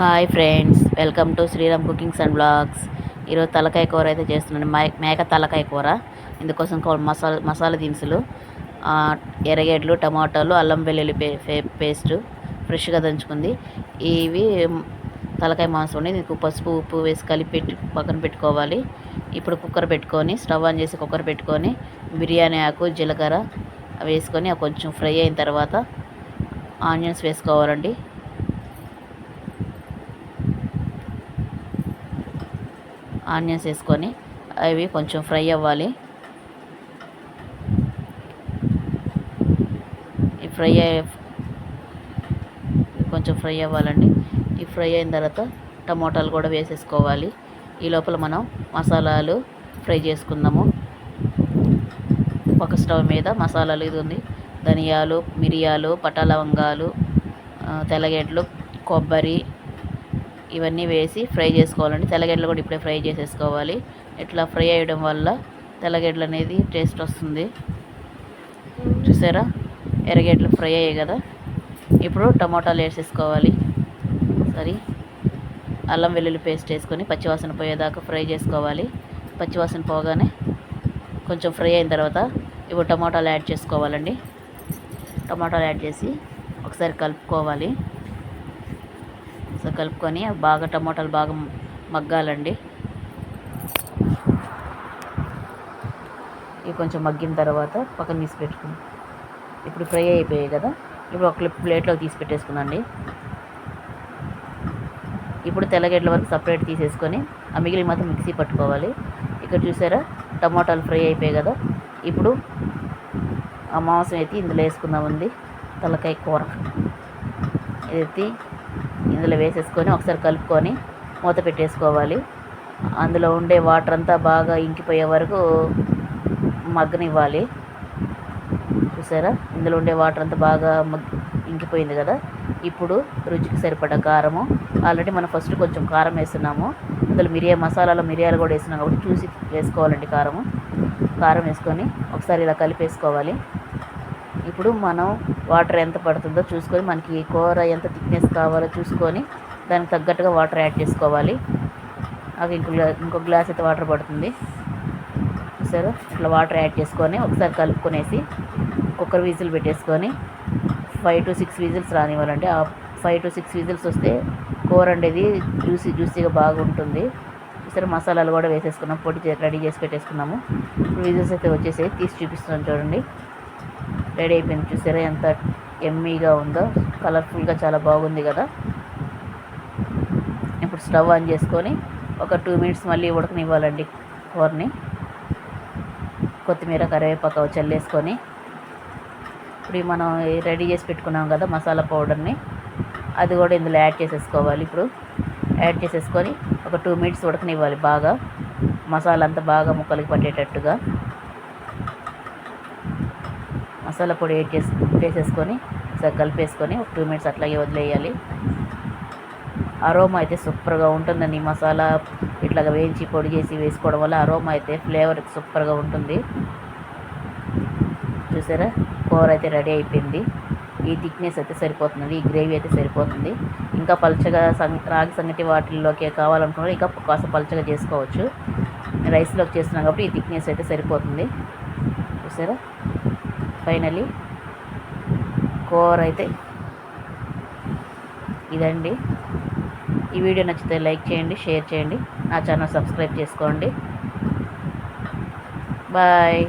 Hi friends welcome to Sriram cookings and blogs. ఈరోజు తలకాయ కూర అయితే చేస్తున్నాను. మేక తలకాయ కూర. ఇందుకోసం మసాలా మసాలా దినుసులు ఎర్రగడ్డలు టమాటాలు అల్లం వెల్లుల్లి పే పేస్ట్ ఫ్రెష్గా దంచుకుంది. ఇవి తలకాయ మాంసం ఉండి దీనికి పసుపు ఉప్పు వేసి కలిపి పెట్టి పక్కన పెట్టుకోవాలి. ఇప్పుడు కుక్కర్ పెట్టుకొని స్టవ్ ఆన్ చేసి కుక్కర్ పెట్టుకొని బిర్యానీ ఆకు జీలకర్ర వేసుకొని కొంచెం ఫ్రై అయిన తర్వాత ఆనియన్స్ వేసుకోవాలండి. ఆనియన్స్ వేసుకొని అవి కొంచెం ఫ్రై అవ్వాలి. ఈ ఫ్రై కొంచెం ఫ్రై అవ్వాలండి. ఈ ఫ్రై అయిన తర్వాత టమోటాలు కూడా వేసేసుకోవాలి. ఈ లోపల మనం మసాలాలు ఫ్రై చేసుకుందాము. ఒక స్టవ్ మీద మసాలాలు ఇది ఉంది. ధనియాలు మిరియాలు పటాలవంగాలు తెల్లగడ్డలు కొబ్బరి ఇవన్నీ వేసి ఫ్రై చేసుకోవాలండి. తెల్లగడ్డలు కూడా ఇప్పుడే ఫ్రై చేసేసుకోవాలి. ఇట్లా ఫ్రై అయ్యడం వల్ల తెల్లగడ్డలు అనేది టేస్ట్ వస్తుంది. చూసారా? ఎర్రగడ్డలు ఫ్రై అయ్యాయి కదా? ఇప్పుడు టమాటాలు వేసేసుకోవాలి. సరే. అల్లం వెల్లుల్లి పేస్ట్ వేసుకొని పచ్చివాసన పోయేదాకా ఫ్రై చేసుకోవాలి. పచ్చివాసన పోగానే కొంచెం ఫ్రై అయిన తర్వాత ఇప్పుడు టమాటాలు యాడ్ చేసుకోవాలండి. టమాటాలు యాడ్ చేసి ఒకసారి కలుపుకోవాలి. కలుపుకొని బాగా టమాటాలు బాగా మగ్గాలండి. ఇవి కొంచెం మగ్గిన తర్వాత పక్కన తీసి పెట్టుకుని. ఇప్పుడు ఫ్రై అయిపోయాయి కదా ఇప్పుడు ఒక ప్లేట్లో తీసి పెట్టేసుకుందండి ఇప్పుడు తెల్లగడ్డల వరకు సపరేట్ తీసేసుకొని ఆ మిగిలిన మాత్రం మిక్సీ పట్టుకోవాలి. ఇక్కడ చూసారా టమాటాలు ఫ్రై అయిపోయాయి కదా. ఇప్పుడు ఆ మాంసం అయితే ఇందులో వేసుకుందాం ఉంది తలకాయ కూర. ఎత్తి ఇందులో వేసేసుకొని ఒకసారి కలుపుకొని మూత పెట్టేసుకోవాలి. అందులో ఉండే వాటర్ అంతా బాగా ఇంకిపోయే వరకు మగ్గనివ్వాలి. చూసారా? ఇందులో ఉండే వాటర్ అంతా బాగా మగ్ ఇంకిపోయింది కదా? ఇప్పుడు రుచికి సరిపడా కారము. ఆల్రెడీ మనం ఫస్ట్ కొంచెం కారం వేస్తున్నాము. అందులో మిరియా మసాలాలో మిరియాలు కూడా వేస్తున్నాం కాబట్టి చూసి వేసుకోవాలండి కారము. కారం వేసుకొని ఒకసారి ఇలా కలిపేసుకోవాలి. ఇప్పుడు మనం వాటర్ ఎంత పడుతుందో చూసుకొని మనకి కూర ఎంత థిక్నెస్ కావాలో చూసుకొని దానికి తగ్గట్టుగా వాటర్ యాడ్ చేసుకోవాలి. అవి ఇంకో ఇంకో గ్లాస్ అయితే వాటర్ పడుతుంది. సరే ఇట్లా వాటర్ యాడ్ చేసుకొని ఒకసారి కలుపుకొనేసి కుక్కర్ విజిల్ పెట్టేసుకొని ఫైవ్ టు సిక్స్ విజిల్స్ రానివ్వాలంటే ఆ ఫైవ్ టు సిక్స్ విజిల్స్ వస్తే కూర అనేది జ్యూసీ జ్యూసీగా బాగుంటుంది. సరే మసాలాలు కూడా వేసేసుకున్నాం. పొడి రెడీ చేసి పెట్టేసుకున్నాము. విజిల్స్ అయితే వచ్చేసి తీసి చూపిస్తున్నాం చూడండి. రెడీ అయిపోయింది. చూసారా? ఎంత ఎమ్మీగా ఉందో కలర్ఫుల్గా చాలా బాగుంది కదా. ఇప్పుడు స్టవ్ ఆన్ చేసుకొని ఒక టూ మినిట్స్ మళ్ళీ ఉడకనివ్వాలండి కూరని. కొత్తిమీర కరివేపాకు చల్లేసుకొని. ఇప్పుడు మనం రెడీ చేసి పెట్టుకున్నాం కదా మసాలా పౌడర్ని అది కూడా ఇందులో యాడ్ చేసేసుకోవాలి. ఇప్పుడు యాడ్ చేసేసుకొని ఒక టూ మినిట్స్ ఉడకనివ్వాలి బాగా. మసాలా అంతా బాగా ముక్కలకి పట్టేటట్టుగా. మసాలా పొడి వేట్ చేసి వేసేసుకొని ఒకసారి కలిపేసుకొని ఒక టూ మినిట్స్ అట్లాగే వదిలేయాలి. అరోమా అయితే సూపర్గా ఉంటుందండి మసాలా ఇట్లాగా వేయించి పొడి చేసి వేసుకోవడం వల్ల అరోమా అయితే ఫ్లేవర్ సూపర్గా ఉంటుంది. చూసారా? కూర అయితే రెడీ అయిపోయింది. ఈ థిక్నెస్ అయితే సరిపోతుంది ఈ గ్రేవీ అయితే సరిపోతుంది. ఇంకా పలచగా రాగి సంగటి వాటిల్లోకి కావాలనుకున్నా ఇంకా కాస్త పలచగా చేసుకోవచ్చు. రైస్లోకి చేస్తున్నాం కాబట్టి ఈ థిక్నెస్ అయితే సరిపోతుంది. చూసారా? ఫైనలీ. కూర అయితే ఇదండి. ఈ వీడియో నచ్చితే లైక్ చేయండి షేర్ చేయండి. నా ఛానల్ సబ్స్క్రైబ్ చేసుకోండి. బాయ్.